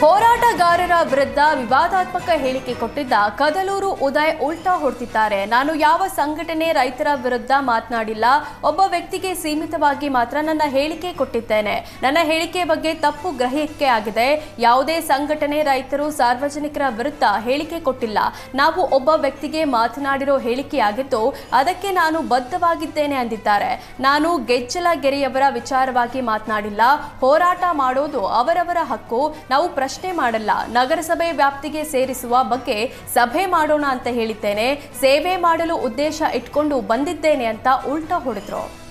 ಹೋರಾಟಗಾರರ ವಿರುದ್ಧ ವಿವಾದಾತ್ಮಕ ಹೇಳಿಕೆ ಕೊಟ್ಟಿದ್ದ ಕದಲೂರು ಉದಯ್ ಉಲ್ಟಾ ಹೊಡ್ತಿದ್ದಾರೆ ನಾನು ಯಾವ ಸಂಘಟನೆ ರೈತರ ವಿರುದ್ಧ ಮಾತನಾಡಿಲ್ಲ. ಒಬ್ಬ ವ್ಯಕ್ತಿಗೆ ಸೀಮಿತವಾಗಿ ಮಾತ್ರ ನನ್ನ ಹೇಳಿಕೆ ಕೊಟ್ಟಿದ್ದೇನೆ. ನನ್ನ ಹೇಳಿಕೆ ಬಗ್ಗೆ ತಪ್ಪು ಗ್ರಹಿಕೆ ಆಗಿದೆ. ಯಾವುದೇ ಸಂಘಟನೆ ರೈತರು ಸಾರ್ವಜನಿಕರ ವಿರುದ್ಧ ಹೇಳಿಕೆ ಕೊಟ್ಟಿಲ್ಲ. ನಾವು ಒಬ್ಬ ವ್ಯಕ್ತಿಗೆ ಮಾತನಾಡಿರೋ ಹೇಳಿಕೆಯಾಗಿದ್ದು ಅದಕ್ಕೆ ನಾನು ಬದ್ಧವಾಗಿದ್ದೇನೆ ಅಂದಿದ್ದಾರೆ. ನಾನು ಗೆಜ್ಜಲಗೆರೆಯವರ ವಿಚಾರವಾಗಿ ಮಾತನಾಡಿಲ್ಲ. ಹೋರಾಟ ಮಾಡೋದು ಅವರವರ ಹಕ್ಕು. ನಾವು ಪ್ರಶ್ನೆ ಮಾಡಲ್ಲ. ನಗರಸಭೆ ವ್ಯಾಪ್ತಿಗೆ ಸೇರಿಸುವ ಬಗ್ಗೆ ಸಭೆ ಮಾಡೋಣ ಅಂತ ಹೇಳಿದ್ದೇನೆ. ಸೇವೆ ಮಾಡಲು ಉದ್ದೇಶ ಇಟ್ಕೊಂಡು ಬಂದಿದ್ದೇನೆ ಅಂತ ಉಲ್ಟಾ ಹೊಡೆದ್ರು.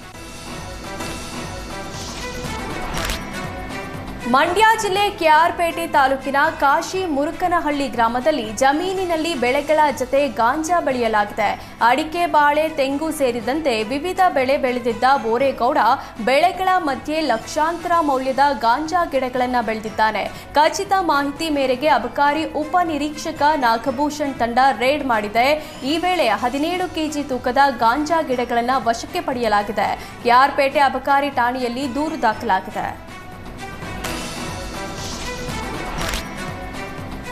ಮಂಡ್ಯ ಜಿಲ್ಲೆ ಕೆಆರ್ಪೇಟೆ ತಾಲೂಕಿನ ಕಾಶಿ ಮುರುಕನಹಳ್ಳಿ ಗ್ರಾಮದಲ್ಲಿ ಜಮೀನಿನಲ್ಲಿ ಬೆಳೆಗಳ ಜತೆ ಗಾಂಜಾ ಬೆಳೆಯಲಾಗಿದೆ. ಅಡಿಕೆ, ಬಾಳೆ, ತೆಂಗು ಸೇರಿದಂತೆ ವಿವಿಧ ಬೆಳೆ ಬೆಳೆದಿದ್ದ ಬೋರೇಗೌಡ ಬೆಳೆಗಳ ಮಧ್ಯೆ ಲಕ್ಷಾಂತರ ಮೌಲ್ಯದ ಗಾಂಜಾ ಗಿಡಗಳನ್ನು ಬೆಳೆದಿದ್ದಾನೆ. ಖಚಿತ ಮಾಹಿತಿ ಮೇರೆಗೆ ಅಬಕಾರಿ ಉಪನಿರೀಕ್ಷಕ ನಾಗಭೂಷಣ್ ತಂಡ ರೇಡ್ ಮಾಡಿದೆ. ಈ ವೇಳೆ ಹದಿನೇಳು ಕೆಜಿ ತೂಕದ ಗಾಂಜಾ ಗಿಡಗಳನ್ನು ವಶಕ್ಕೆ ಪಡೆಯಲಾಗಿದೆ. ಕೆಆರ್ಪೇಟೆ ಅಬಕಾರಿ ಠಾಣೆಯಲ್ಲಿ ದೂರು ದಾಖಲಾಗಿದೆ.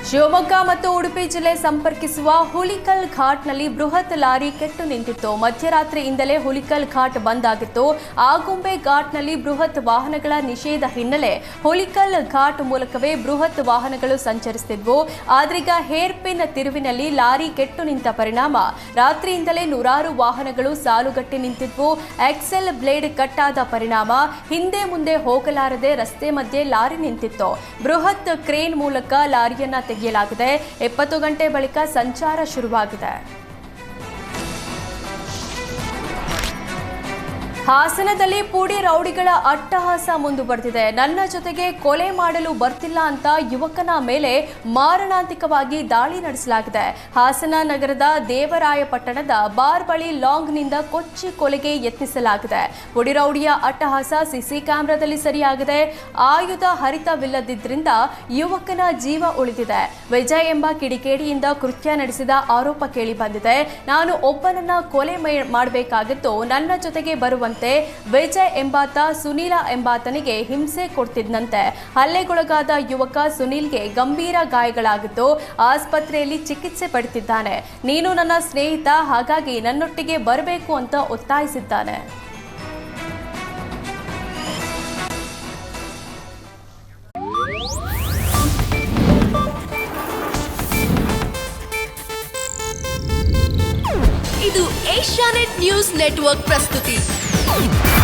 ಶಿವಮೊಗ್ಗ ಮತ್ತು ಉಡುಪಿ ಜಿಲ್ಲೆ ಸಂಪರ್ಕಿಸುವ ಹುಲಿಕಲ್ ಘಾಟ್ನಲ್ಲಿ ಬೃಹತ್ ಲಾರಿ ಕೆಟ್ಟು ನಿಂತಿತ್ತು. ಮಧ್ಯರಾತ್ರಿಯಿಂದಲೇ ಹುಲಿಕಲ್ ಘಾಟ್ ಬಂದ್ ಆಗಿತ್ತು. ಆಗುಂಬೆ ಘಾಟ್ನಲ್ಲಿ ಬೃಹತ್ ವಾಹನಗಳ ನಿಷೇಧ ಹಿನ್ನೆಲೆ ಹುಲಿಕಲ್ ಘಾಟ್ ಮೂಲಕವೇ ಬೃಹತ್ ವಾಹನಗಳು ಸಂಚರಿಸುತ್ತಿದ್ವು ಆದ್ರೀಗ ಹೇರ್ ಪಿನ್ ತಿರುವಿನಲ್ಲಿ ಲಾರಿ ಕೆಟ್ಟು ನಿಂತ ಪರಿಣಾಮ. ರಾತ್ರಿಯಿಂದಲೇ ನೂರಾರು ವಾಹನಗಳು ಸಾಲುಗಟ್ಟಿ ನಿಂತಿದ್ವು. ಎಕ್ಸೆಲ್ ಬ್ಲೇಡ್ ಕಟ್ಟಾದ ಪರಿಣಾಮ. ಹಿಂದೆ ಮುಂದೆ ಹೋಗಲಾರದೆ ರಸ್ತೆ ಮಧ್ಯೆ ಲಾರಿ ನಿಂತಿತ್ತು. ಬೃಹತ್ ಕ್ರೇನ್ ಮೂಲಕ ಲಾರಿಯನ್ನ ತೆಗೆಯಲಾಗಿದೆ ಎಪ್ಪತ್ತು ಗಂಟೆ ಬಳಿಕ ಸಂಚಾರ ಶುರುವಾಗಿದೆ. ಹಾಸನದಲ್ಲಿ ಪೂಡಿ ರೌಡಿಗಳ ಅಟ್ಟಹಾಸ ಮುಂದುವರೆದಿದೆ. ನನ್ನ ಜೊತೆಗೆ ಕೊಲೆ ಮಾಡಲು ಬರ್ತಿಲ್ಲ ಅಂತ ಯುವಕನ ಮೇಲೆ ಮಾರಣಾಂತಿಕವಾಗಿ ದಾಳಿ ನಡೆಸಲಾಗಿದೆ. ಹಾಸನ ನಗರದ ದೇವರಾಯಪಟ್ಟಣದ ಬಾರ್ ಬಳಿ ಲಾಂಗ್ನಿಂದ ಕೊಚ್ಚಿ ಕೊಲೆಗೆ ಯತ್ನಿಸಲಾಗಿದೆ. ಪುಡಿ ರೌಡಿಯ ಅಟ್ಟಹಾಸ ಸಿಸಿ ಕ್ಯಾಮೆರಾದಲ್ಲಿ ಸರಿಯಾಗಿದೆ. ಆಯುಧ ಹರಿತವಿಲ್ಲದಿದ್ದರಿಂದ ಯುವಕನ ಜೀವ ಉಳಿದಿದೆ. ವಿಜಯ್ ಎಂಬ ಕಿಡಿಕೇಡಿಯಿಂದ ಕೃತ್ಯ ನಡೆಸಿದ ಆರೋಪ ಕೇಳಿ ಬಂದಿದೆ. ನಾನು ಒಬ್ಬನನ್ನ ಕೊಲೆ ಮಾಡಬೇಕಾಗಿತ್ತು. ನನ್ನ ಜೊತೆಗೆ ಬರುವಂತೆ ವಿಜಯ್ ಎಂಬಾತ, ಸುನೀಲ ಎಂಬಾತನಿಗೆ ಹಿಂಸೆ ಕೊಡ್ತಿದ್ದಂತೆ ಹಲ್ಲೆಗೊಳಗಾದ ಯುವಕ ಸುನೀಲ್ಗೆ ಗಂಭೀರ ಗಾಯಗಳಾಗಿದ್ದು ಆಸ್ಪತ್ರೆಯಲ್ಲಿ ಚಿಕಿತ್ಸೆ ಪಡೆದಿದ್ದಾನೆ. ನೀನು ನನ್ನ ಸ್ನೇಹಿತ, ಹಾಗಾಗಿ ನನ್ನೊಟ್ಟಿಗೆ ಬರಬೇಕು ಅಂತ ಒತ್ತಾಯಿಸಿದ್ದಾನೆ. ಇದು ಏಷ್ಯಾನೆಟ್ ನ್ಯೂಸ್ ನೆಟ್ವರ್ಕ್ ಪ್ರಸ್ತುತಿ. Oh!